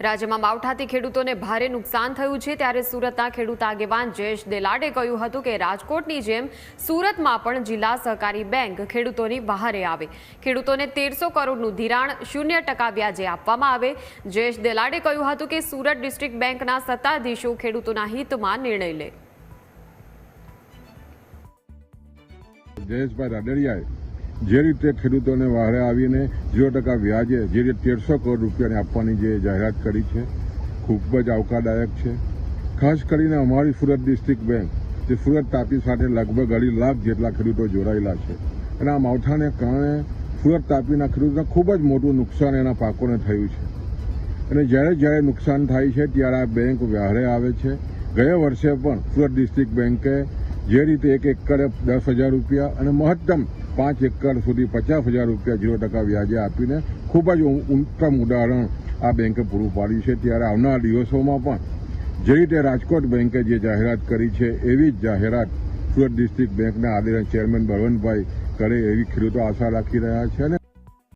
રાજ્યમાં માવઠાથી ખેડૂતોને ભારે નુકસાન થયું છે ત્યારે સુરતના ખેડૂત આગેવાન જયેશ દેલાડે કહ્યું હતું કે રાજકોટની જેમ સુરતમાં પણ જિલ્લા સહકારી બેંક ખેડૂતોની વહારે આવે. ખેડૂતોને તેરસો કરોડનું ધિરાણ શૂન્ય ટકા વ્યાજે આપવામાં આવે. જયેશ દેલાડે કહ્યું હતું કે સુરત ડિસ્ટ્રિક્ટ બેંકના સત્તાધીશો ખેડૂતોના હિતમાં નિર્ણય લે. જયેશભાઈ રાદડિયાએ જે રીતે ખેડૂતોને વહારે આવીને ઝીરો ટકા વ્યાજે, જે રીતે તેરસો કરોડ રૂપિયાની આપવાની જે જાહેરાત કરી છે, ખૂબ જ આવકારદાયક છે. ખાસ કરીને અમારી સુરત ડિસ્ટ્રિક્ટ બેંક, જે સુરત તાપી સાથે લગભગ અઢી લાખ જેટલા ખેડૂતો જોડાયેલા છે. અને આ માવઠાને કારણે સુરત તાપીના ખેડૂતોને ખૂબ જ મોટું નુકસાન એના પાકોને થયું છે. અને જ્યારે જ્યારે નુકસાન થાય છે, ત્યારે આ બેંક વ્યારે આવે છે. ગયા વર્ષે પણ સુરત ડિસ્ટ્રિક્ટ બેંકે જે રીતે એક એકરે દસ હજાર રૂપિયા અને મહત્તમ પાંચ એકર સુધી પચાસ હજાર રૂપિયા ઝીરો ટકા વ્યાજે આપીને ખૂબ જ ઉત્તમ ઉદાહરણ આ બેંકે પૂરું પાડ્યું છે. ત્યારે આવનાર દિવસોમાં પણ જે રીતે રાજકોટ બેંકે જે જાહેરાત કરી છે, એવી જ જાહેરાત સુરત ડિસ્ટ્રિક્ટ બેંકના આદરણીય ચેરમેન બળવંતભાઈ કરે એવી ખેડૂતો આશા રાખી રહ્યા છે